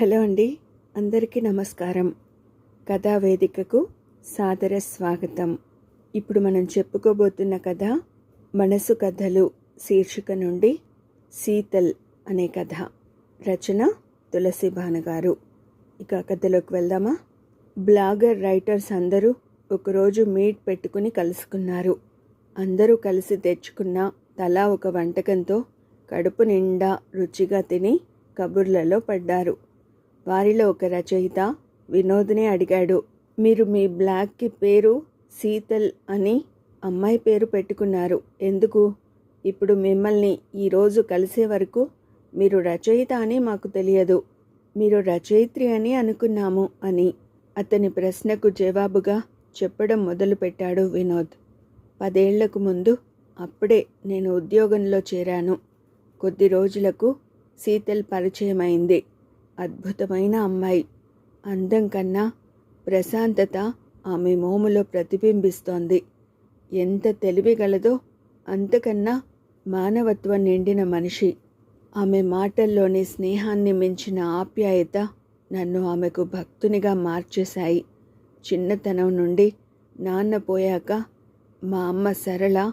Hello అండి. అందరికీ నమస్కారం. కథా వేదికకు సాదర స్వాగతం. ఇప్పుడు మనం చెప్పుకోబోతున్న కథ మనసు కథలు శీర్షిక నుండి శీతల్ అనే కథ. రచన తులసి భానుగారు. ఇక కథలోకి వెళ్దామా? బ్లాగర్ రైటర్స్ అందరూ ఒకరోజు మీట్ పెట్టుకుని కలుసుకున్నారు. అందరూ కలిసి తెచ్చుకున్న తలా ఒక వంటకంతో కడుపు నిండా రుచిగా తిని కబుర్లలో పడ్డారు. వారిలో ఒక రచయిత వినోద్ని అడిగాడు. మీరు మీ బ్లాగ్కి పేరు శీతల్ అని అమ్మాయి పేరు పెట్టుకున్నారు. ఎందుకు? ఇప్పుడు మిమ్మల్ని ఈరోజు కలిసే వరకు మీరు రచయిత అని మాకు తెలియదు. మీరు రచయిత్రి అని అనుకున్నాము అని అతని ప్రశ్నకు జవాబుగా చెప్పడం మొదలుపెట్టాడు వినోద్. పదేళ్ళకు ముందు అప్పుడే నేను ఉద్యోగంలో చేరాను. కొద్ది రోజులకు శీతల్ పరిచయమైంది. అద్భుతమైన అమ్మాయి. అందం కన్నా ప్రశాంతత ఆమె మోములో ప్రతిబింబిస్తోంది. ఎంత తెలివిగలదో అంతకన్నా మానవత్వం నిండిన మనిషి. ఆమె మాటల్లోని స్నేహాన్ని మించిన ఆప్యాయత నన్ను ఆమెకు భక్తునిగా మార్చేశాయి. చిన్నతనం నుండి నాన్న పోయాక మా అమ్మ సరళ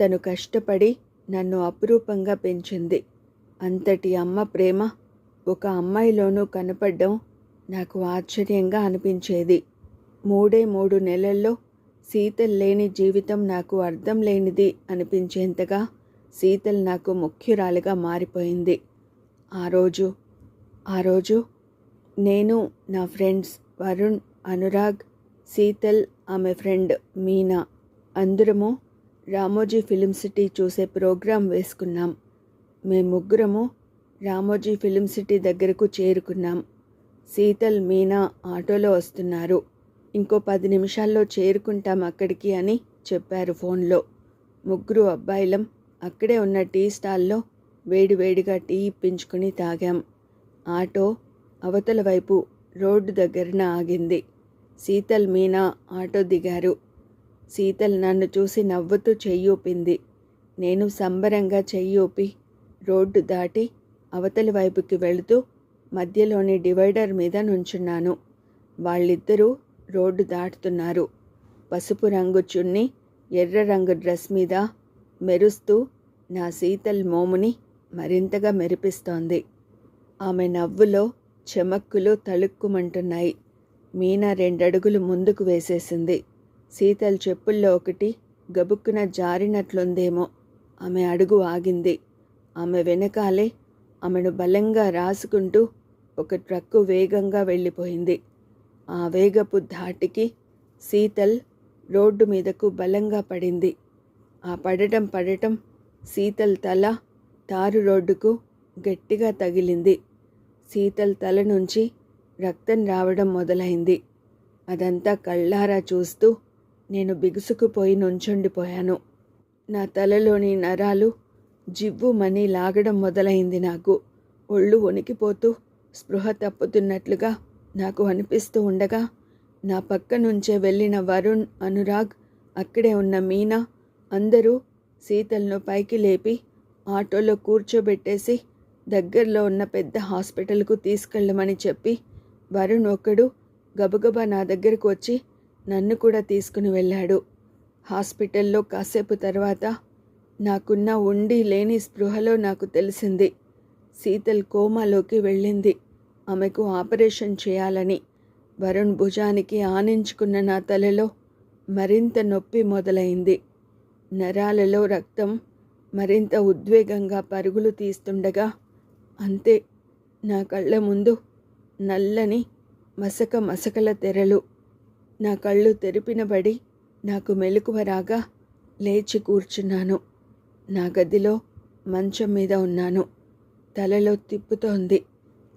తను కష్టపడి నన్ను అపురూపంగా పెంచింది. అంతటి అమ్మ ప్రేమ ఒక అమ్మాయిలోనూ కనపడడం నాకు ఆశ్చర్యంగా అనిపించేది. మూడే మూడు నెలల్లో శీతల్ లేని జీవితం నాకు అర్థం లేనిది అనిపించేంతగా శీతల్ నాకు ముఖ్యురాలుగా మారిపోయింది. ఆ రోజు ఆ రోజు నేను నా ఫ్రెండ్స్ వరుణ్ అనురాగ్ శీతల్ ఆమె ఫ్రెండ్ మీనా అందరము రామోజీ ఫిలిం సిటీ చూసే ప్రోగ్రాం వేసుకున్నాం. మేము ముగ్గురము రామోజీ ఫిలిం సిటీ దగ్గరకు చేరుకున్నాం. శీతల్ మీనా ఆటోలో వస్తున్నారు. ఇంకో పది నిమిషాల్లో చేరుకుంటాం అక్కడికి అని చెప్పారు ఫోన్లో. ముగ్గురు అబ్బాయిలం అక్కడే ఉన్న టీ స్టాల్లో వేడివేడిగా టీ ఇప్పించుకుని తాగాం. ఆటో అవతల వైపు రోడ్డు దగ్గరన ఆగింది. శీతల్ మీనా ఆటో దిగారు. శీతల్ నన్ను చూసి నవ్వుతూ చెయ్యూపింది నేను సంబరంగా చెయ్యూపి రోడ్డు దాటి అవతలి వైపుకి వెళుతూ మధ్యలోని డివైడర్ మీద నుంచున్నాను. వాళ్ళిద్దరూ రోడ్డు దాటుతున్నారు. పసుపు రంగు చున్ని ఎర్ర రంగు డ్రెస్ మీద మెరుస్తూ నా శీతల్ మోముని మరింతగా మెరిపిస్తోంది. ఆమె నవ్వులో చెమక్కులు తళుక్కుమంటున్నాయి. మీనా రెండడుగులు ముందుకు వేసేసింది. శీతల్ చెప్పుల్లో ఒకటి గబుక్కున జారినట్లుందేమో. ఆమె అడుగు ఆగింది. ఆమె వెనకాలే ఆమెను బలంగా రాసుకుంటూ ఒక ట్రక్కు వేగంగా వెళ్ళిపోయింది. ఆ వేగపు ధాటికి శీతల్ రోడ్డు మీదకు బలంగా పడింది. ఆ పడటం పడటం శీతల్ తల తారు రోడ్డుకు గట్టిగా తగిలింది. శీతల్ తల నుంచి రక్తం రావడం మొదలైంది. అదంతా కళ్ళారా చూస్తూ నేను బిగుసుకుపోయి నుంచుండిపోయాను. నా తలలోని నరాలు జివ్వుమని లాగడం మొదలైంది నాకు. ఒళ్ళు వణికిపోతూ స్పృహ తప్పుతున్నట్లుగా నాకు అనిపిస్తూ ఉండగా నా పక్క నుంచే వెళ్ళిన వరుణ్ అనురాగ్ అక్కడే ఉన్న మీనా అందరూ శీతల్ను పైకి లేపి ఆటోలో కూర్చోబెట్టేసి దగ్గరలో ఉన్న పెద్ద హాస్పిటల్కు తీసుకెళ్ళమని చెప్పి వరుణ్ ఒకడు గబగబా నా దగ్గరకు వచ్చి నన్ను కూడా తీసుకుని వెళ్ళాడు. హాస్పిటల్లో కాసేపు తర్వాత నాకున్న ఉండి లేని స్పృహలో నాకు తెలిసింది. శీతల్ కోమాలోకి వెళ్ళింది. ఆమెకు ఆపరేషన్ చేయాలని వరుణ్ భుజానికి ఆనించుకున్న నా తలలో మరింత నొప్పి మొదలైంది. నరాలలో రక్తం మరింత ఉద్వేగంగా పరుగులు తీస్తుండగా అంతే నా కళ్ళ ముందు నల్లని మసక మసకల తెరలు. నా కళ్ళు తెరిపినబడి నాకు మెలకువ రాగా లేచి కూర్చున్నాను. నా గదిలో మంచం మీద ఉన్నాను. తలలో తిప్పుతోంది.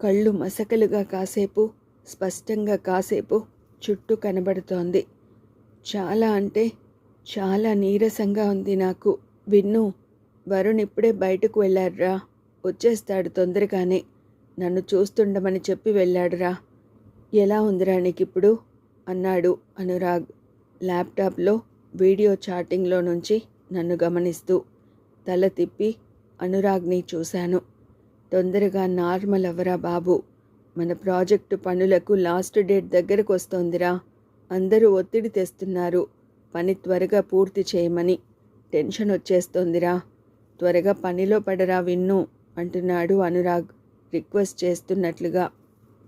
కళ్ళు మసకలుగా కాసేపు స్పష్టంగా కాసేపు చుట్టూ కనబడుతోంది. చాలా అంటే చాలా నీరసంగా ఉంది నాకు. విన్ను వరుణ్ ఇప్పుడే బయటకు వెళ్ళాడురా. వచ్చేస్తాడు తొందరగానే. నన్ను చూస్తుండమని చెప్పి వెళ్ళాడురా. ఎలా ఉందిరా నీకిప్పుడు? అన్నాడు అనురాగ్. ల్యాప్టాప్లో వీడియో చాటింగ్లో నుంచి నన్ను గమనిస్తూ. తల తిప్పి అనురాగ్ని చూశాను. తొందరగా నార్మల్ అవ్వరా బాబు. మన ప్రాజెక్టు పనులకు లాస్ట్ డేట్ దగ్గరకు వస్తోందిరా అందరూ ఒత్తిడి తెస్తున్నారు. పని త్వరగా పూర్తి చేయమని. టెన్షన్ వచ్చేస్తోందిరా. త్వరగా పనిలో పడరా విన్ను అంటున్నాడు అనురాగ్ రిక్వెస్ట్ చేస్తున్నట్లుగా.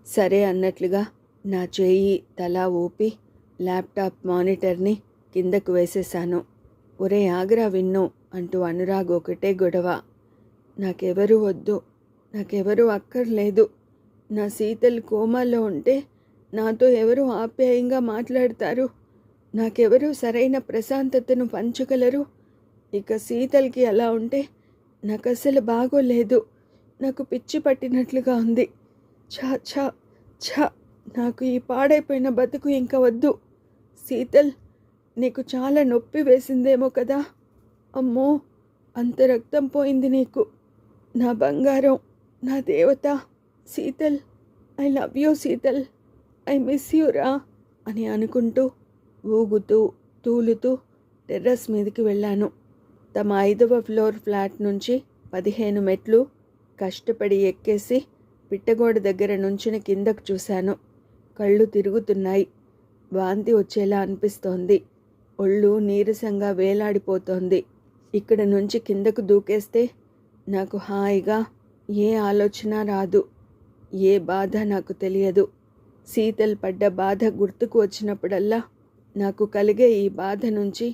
సరే అన్నట్లుగా నా చేయి తల ఊపి ల్యాప్టాప్ మానిటర్ని కిందకు వేసేశాను. ఒరే ఆగ్రా విన్ను. అంటూ అనురాగ్ ఒకటే గొడవ. నాకెవరూ వద్దు నాకెవరూ అక్కర్లేదు. నా శీతల్ కోమాలో ఉంటే నాతో ఎవరు ఆప్యాయంగా మాట్లాడతారు? నాకెవరు సరైన ప్రశాంతతను పంచగలరు? ఇక శీతల్కి అలా ఉంటే నాకు అసలు బాగోలేదు. నాకు పిచ్చి పట్టినట్లుగా ఉంది. ఛా ఛా ఛా నాకు ఈ పాడైపోయిన బతుకు ఇంకా వద్దు. శీతల్ నీకు చాలా నొప్పి వేసిందేమో కదా? అమ్మో అంత రక్తం పోయింది నీకు. నా బంగారం నా దేవత Sheetal. I love you Sheetal. I miss you రా అని అనుకుంటూ ఊగుతూ తూలుతూ టెర్రస్ మీదకి వెళ్ళాను. తమ ఐదవ ఫ్లోర్ ఫ్లాట్ నుంచి పదిహేను మెట్లు కష్టపడి ఎక్కేసి పిట్టగోడ దగ్గర నుంచుని కిందకు చూశాను. కళ్ళు తిరుగుతున్నాయి. వాంతి వచ్చేలా అనిపిస్తోంది. ఒళ్ళు నీరసంగా వేలాడిపోతోంది. ఇక్కడ నుంచి కిందకు దూకేస్తే నాకు హాయిగా ఏ ఆలోచన రాదు ఏ బాధ నాకు తెలియదు. శీతల్ పడ్డ బాధ గుర్తుకు వచ్చినప్పుడల్లా నాకు కలిగే ఈ బాధ నుంచి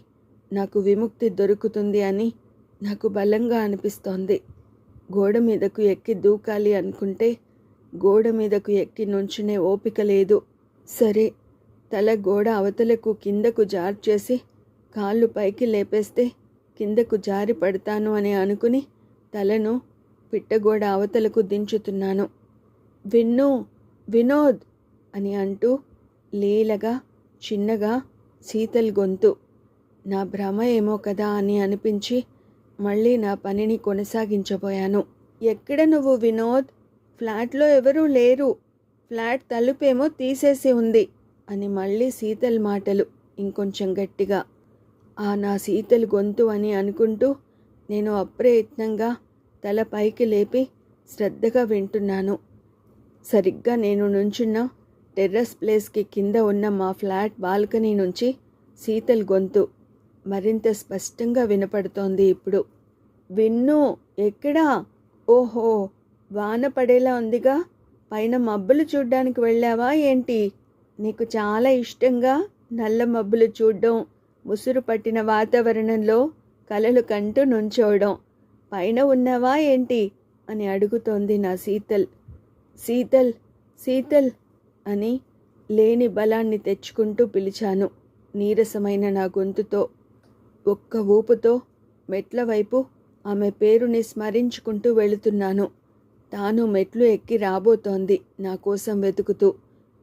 నాకు విముక్తి దొరుకుతుంది అని నాకు బలంగా అనిపిస్తోంది. గోడ మీదకు ఎక్కి దూకాలి అనుకుంటే గోడ మీదకు ఎక్కి నుంచునే ఓపిక లేదు. సరే తల గోడ అవతలకు కిందకు జార్చేసి కాళ్ళు పైకి లేపేస్తే కిందకు జారి పడతాను అని అనుకుని తలను పిట్టగోడ అవతలకు దించుతున్నాను. విన్ను వినోద్! అని అంటూ లీలగా చిన్నగా శీతల్ గొంతు. నా భ్రమ ఏమో కదా అని అనిపించి మళ్ళీ నా పనిని కొనసాగించబోయాను. ఎక్కడ నువ్వు వినోద్? ఫ్లాట్లో ఎవరూ లేరు. ఫ్లాట్ తలుపేమో తీసేసి ఉంది అని మళ్ళీ శీతల్ మాటలు ఇంకొంచెం గట్టిగా. ఆ నా శీతలు గొంతు అని అనుకుంటూ నేను అప్రయత్నంగా తల పైకి లేపి శ్రద్ధగా వింటున్నాను. సరిగ్గా నేను నుంచున్న టెర్రస్ ప్లేస్కి కింద ఉన్న మా ఫ్లాట్ బాల్కనీ నుంచి శీతల్ గొంతు మరింత స్పష్టంగా వినపడుతోంది ఇప్పుడు. విన్ను ఎక్కడా? ఓహో వాన పడేలా ఉందిగా. పైన మబ్బులు చూడ్డానికి వెళ్ళావా ఏంటి? నీకు చాలా ఇష్టంగా నల్ల మబ్బులు చూడడం ముసురు పట్టిన వాతావరణంలో కలలు కంటూ నుంచోవడం. పైన ఉన్నావా ఏంటి? అని అడుగుతోంది నా శీతల్. శీతల్ శీతల్ అని లేని బలాన్ని తెచ్చుకుంటూ పిలిచాను నీరసమైన నా గొంతుతో. ఒక్క ఊపుతో మెట్ల వైపు ఆమె పేరుని స్మరించుకుంటూ వెళుతున్నాను. తాను మెట్లు ఎక్కి రాబోతోంది నా కోసం వెతుకుతూ.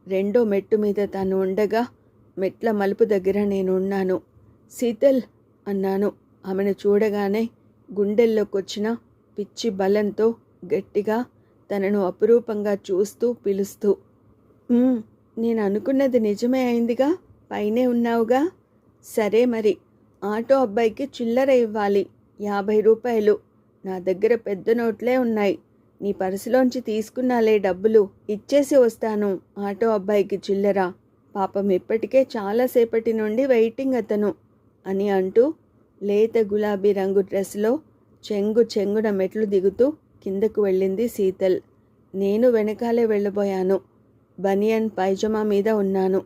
రెండో మెట్టు మీద తాను ఉండగా మెట్ల మలుపు దగ్గర నేనున్నాను. శీతల్ అన్నాను. ఆమెను చూడగానే గుండెల్లోకొచ్చిన పిచ్చి బలంతో గట్టిగా తనను అపురూపంగా చూస్తూ పిలుస్తూ నేను అనుకున్నది నిజమే అయిందిగా పైనే ఉన్నావుగా? సరే మరి ఆటో అబ్బాయికి చిల్లర ఇవ్వాలి యాభై రూపాయలు. నా దగ్గర పెద్ద నోట్లే ఉన్నాయి. నీ పర్సులోంచి తీసుకున్నాలే డబ్బులు. ఇచ్చేసి వస్తాను ఆటో అబ్బాయికి చిల్లర. పాపం ఇప్పటికే చాలాసేపటి నుండి వెయిటింగ్ అతను. అని అంటూ లేత గులాబీ రంగు డ్రెస్లో చెంగు చెంగున మెట్లు దిగుతూ కిందకు వెళ్ళింది శీతల్. నేను వెనకాలే వెళ్ళబోయాను. బనియన్ పైజమా మీద ఉన్నాను.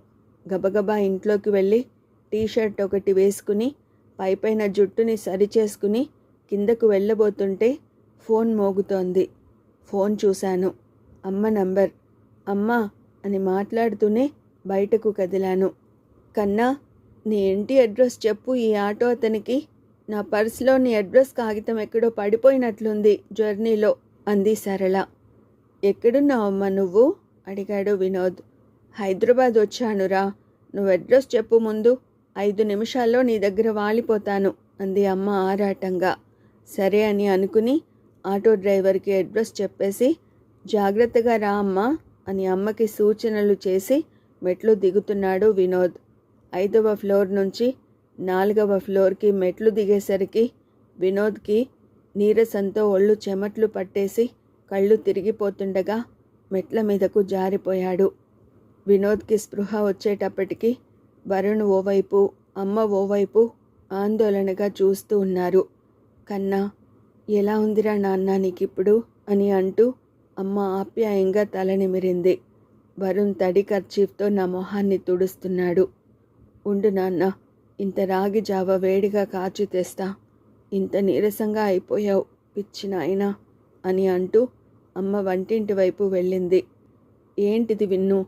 గబగబా ఇంట్లోకి వెళ్ళి టీషర్ట్ ఒకటి వేసుకుని పైపైన జుట్టుని సరిచేసుకుని కిందకు వెళ్ళబోతుంటే ఫోన్ మోగుతోంది. ఫోన్ చూశాను. అమ్మ నంబర్. అమ్మా అని మాట్లాడుతూనే బయటకు కదిలాను. కన్నా నీ ఇంటి అడ్రస్ చెప్పు ఈ ఆటో అతనికి. నా పర్సులో నీ అడ్రస్ కాగితం ఎక్కడో పడిపోయినట్లుంది జర్నీలో అంది సరళ. ఎక్కడున్నావమ్మా నువ్వు? అడిగాడు వినోద్. హైదరాబాద్ వచ్చానురా. నువ్వు అడ్రస్ చెప్పు ముందు. ఐదు నిమిషాల్లో నీ దగ్గర వాలిపోతాను అంది అమ్మ ఆరాటంగా. సరే అని అనుకుని ఆటో డ్రైవర్కి అడ్రస్ చెప్పేసి జాగ్రత్తగా రా అమ్మా అని అమ్మకి సూచనలు చేసి మెట్లు దిగుతున్నాడు వినోద్. ఐదవ ఫ్లోర్ నుంచి నాలుగవ ఫ్లోర్కి మెట్లు దిగేసరికి వినోద్కి నీరసంతో ఒళ్ళు చెమట్లు పట్టేసి కళ్ళు తిరిగిపోతుండగా మెట్ల మీదకు జారిపోయాడు. వినోద్కి స్పృహ వచ్చేటప్పటికి వరుణ్ ఓవైపు అమ్మ ఓవైపు ఆందోళనగా చూస్తూ ఉన్నారు. కన్నా ఎలా ఉందిరా నాన్న నీకిప్పుడు? అని అంటూ అమ్మ ఆప్యాయంగా తల నిమిరింది. వరుణ్ తడి కర్చీఫ్తో నా మొహాన్ని తుడుస్తున్నాడు. ఉండు నాన్న ఇంత రాగి జావ వేడిగా కాచి తెస్తా. ఇంత నీరసంగా అయిపోయావు పిచ్చి నాయనా అని అంటూ అమ్మ వంటింటి వైపు వెళ్ళింది. ఏంటిది విన్ను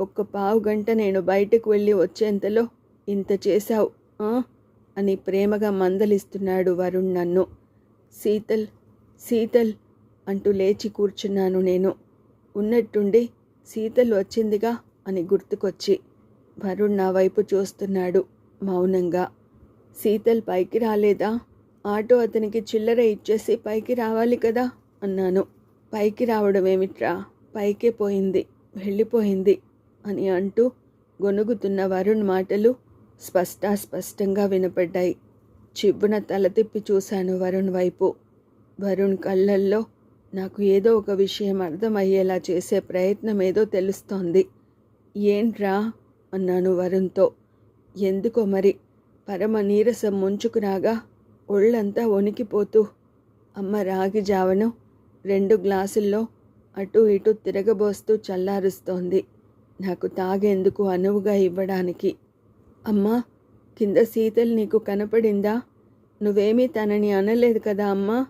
ఒక్క పావు గంట నేను బయటకు వెళ్ళి వచ్చేంతలో ఇంత చేశావు అని ప్రేమగా మందలిస్తున్నాడు వరుణ్ నన్ను. శీతల్ శీతల్ అంటూ లేచి కూర్చున్నాను నేను. ఉన్నట్టుండి శీతల్ వచ్చిందిగా అని గుర్తుకొచ్చి వరుణ్ నా వైపు చూస్తున్నాడు మౌనంగా. శీతల్ పైకి రాలేదా? ఆటో అతనికి చిల్లర ఇచ్చేసి పైకి రావాలి కదా? అన్నాను. పైకి రావడం ఏమిట్రా? పైకే పోయింది వెళ్ళిపోయింది అని అంటూ గొనుగుతున్న వరుణ్ మాటలు స్పష్టాస్పష్టంగా వినపడ్డాయి. చిబ్బున తల తిప్పి చూశాను వరుణ్ వైపు. వరుణ్ కళ్ళల్లో నాకు ఏదో ఒక విషయం అర్థమయ్యేలా చేసే ప్రయత్నం ఏదో తెలుస్తోంది. ఏంట్రా? అన్నాను వరుణ్తో. ఎందుకో మరి? పరమ నీరసం ముంచుకురాగా ఒళ్ళంతా వణికిపోతూ. అమ్మ రాగి జావను రెండు గ్లాసుల్లో అటు ఇటు తిరగబోస్తూ చల్లారుస్తోంది. నాకు తాగేందుకు అనువుగా ఇవ్వడానికి. అమ్మా కింద శీతల్ నీకు కనపడిందా? నువ్వేమీ తనని అనలేదు కదా అమ్మా?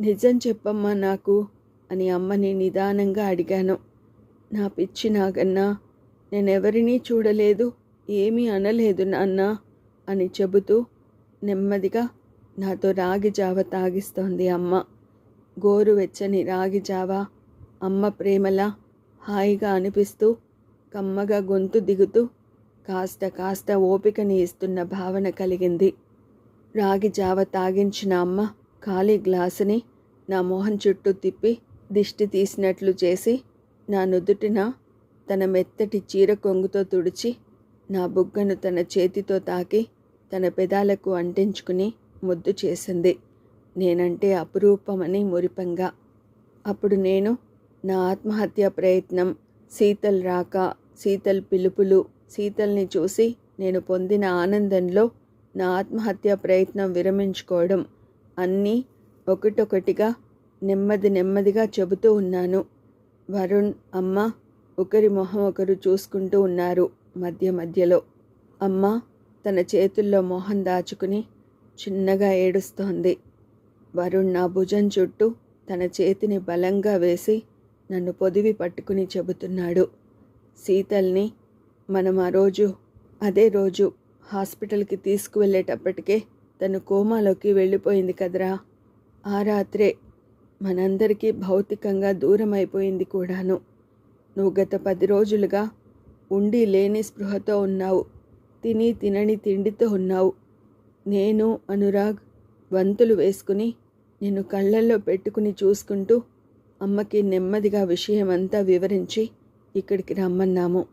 నిజం చెప్పమ్మా నాకు అని అమ్మని నిదానంగా అడిగాను. నా పిచ్చి నాగన్నా నేనెవరినీ చూడలేదు ఏమీ అనలేదు నాన్న అని చెబుతూ నెమ్మదిగా నాతో రాగి జావ తాగిస్తోంది అమ్మ. గోరువెచ్చని రాగి జావ అమ్మ ప్రేమలా హాయిగా అనిపిస్తూ కమ్మగా గొంతు దిగుతూ కాస్త కాస్త ఓపికని ఇస్తున్న భావన కలిగింది. రాగి జావ తాగించిన అమ్మ ఖాళీ గ్లాసుని నా మొహం చుట్టూ తిప్పి దిష్టి తీసినట్లు చేసి నా నుదుటిన తన మెత్తటి చీర కొంగుతో తుడిచి నా బుగ్గను తన చేతితో తాకి తన పెదాలకు అంటించుకుని ముద్దు చేసింది. నేనంటే అపురూపమని మురిపంగా. అప్పుడు నేను నా ఆత్మహత్య ప్రయత్నం శీతల్ రాక శీతల్ పిలుపులు శీతల్ని చూసి నేను పొందిన ఆనందంలో నా ఆత్మహత్య ప్రయత్నం విరమించుకోవడం అన్నీ ఒకటొకటిగా నెమ్మది నెమ్మదిగా చెబుతూ ఉన్నాను. వరుణ్ అమ్మ ఒకరి మొహం ఒకరు చూసుకుంటూ ఉన్నారు మధ్య మధ్యలో. అమ్మ తన చేతుల్లో మొహం దాచుకుని చిన్నగా ఏడుస్తోంది. వరుణ్ నా భుజం చుట్టూ తన చేతిని బలంగా వేసి నన్ను పొదివి పట్టుకుని చెబుతున్నాడు. శీతల్ని మనం ఆ రోజు అదే రోజు హాస్పిటల్కి తీసుకువెళ్ళేటప్పటికే తను కోమాలోకి వెళ్ళిపోయింది కదరా. ఆ రాత్రే మనందరికీ భౌతికంగా దూరం అయిపోయింది కూడాను. నువ్వు గత పది రోజులుగా ఉండి లేని స్పృహతో ఉన్నావు. తిని తినని తిండితో ఉన్నావు. నేను అనురాగ్ వంతులు వేసుకుని నిన్ను కళ్ళల్లో పెట్టుకుని చూసుకుంటూ అమ్మకి నెమ్మదిగా విషయమంతా వివరించి ఇక్కడికి రమ్మన్నాము.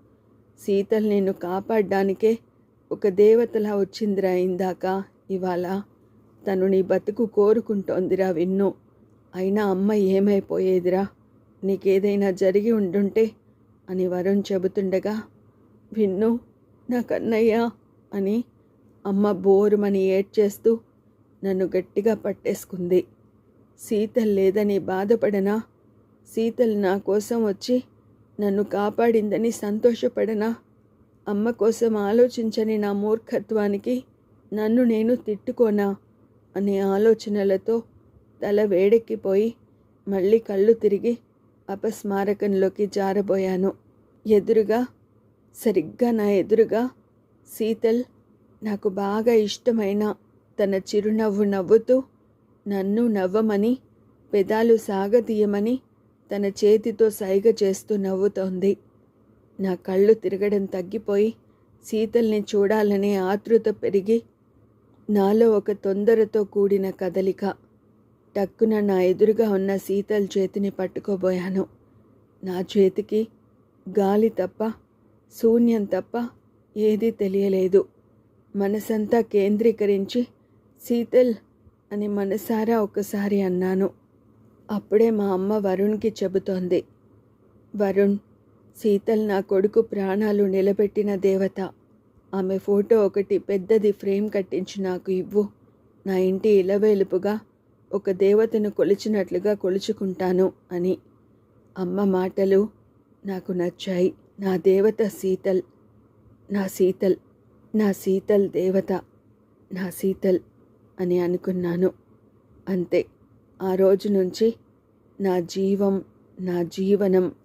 సీతల్ నిన్ను కాపాడ్డానికే ఒక దేవతలా వచ్చిందిరా ఇందాక. ఇవాళ తను నీ బతుకు కోరుకుంటోందిరా విన్ను. అయినా అమ్మ ఏమైపోయేదిరా? నీకేదైనా జరిగి ఉండుంటే అని వరుణ్ చెబుతుండగా విన్ను నా కన్నయ్య అని అమ్మ బోరుమని ఏడ్చేస్తూ నన్ను గట్టిగా పట్టేసుకుంది. సీతల్ లేదని బాధపడనా? సీతల్ నా కోసం వచ్చి నన్ను కాపాడిందని సంతోషపడనా? అమ్మ కోసం ఆలోచించని నా మూర్ఖత్వానికి నన్ను నేను తిట్టుకోనా? అనే ఆలోచనలతో తల వేడెక్కిపోయి మళ్ళీ కళ్ళు తిరిగి అపస్మారకంలోకి జారబోయాను. ఎదురుగా సరిగ్గా నా ఎదురుగా శీతల్ నాకు బాగా ఇష్టమైన తన చిరునవ్వు నవ్వుతూ నన్ను నవ్వమని పెదాలు సాగతీయమని తన చేతితో సైగ చేస్తూ నవ్వుతోంది. నా కళ్ళు తిరగడం తగ్గిపోయి శీతల్ని చూడాలనే ఆతృత పెరిగి నాలో ఒక తొందరతో కూడిన కదలిక. టక్కున నా ఎదురుగా ఉన్న శీతల్ చేతిని పట్టుకోబోయాను. నా చేతికి గాలి తప్ప శూన్యం తప్ప ఏదీ తెలియలేదు. మనసంతా కేంద్రీకరించి శీతల్ అని మనసారా ఒకసారి అన్నాను. అప్పుడే మా అమ్మ వరుణ్కి చెబుతోంది. వరుణ్ శీతల్ నా కొడుకు ప్రాణాలు నిలబెట్టిన దేవత. ఆమె ఫోటో ఒకటి పెద్దది ఫ్రేమ్ కట్టించి నాకు ఇవ్వు. నా ఇంటి ఇలవేలుపుగా ఒక దేవతను కొలిచినట్లుగా కొలుచుకుంటాను అని అమ్మ మాటలు నాకు నచ్చాయి. నా దేవత శీతల్ నా శీతల్ నా శీతల్ దేవత నా శీతల్ అని అనుకున్నాను. అంతే. ఆ రోజు నుంచి నా జీవం నా జీవనం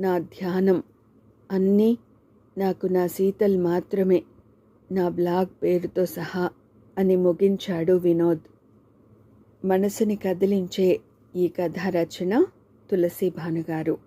నా ధ్యానం అన్నీ నాకు నా శీతల్ మాత్రమే నా బ్లాగ్ పేరుతో సహా అని ముగించాడు వినోద్. మనసుని కదిలించే ఈ కథ రచన తులసి భానుగారు.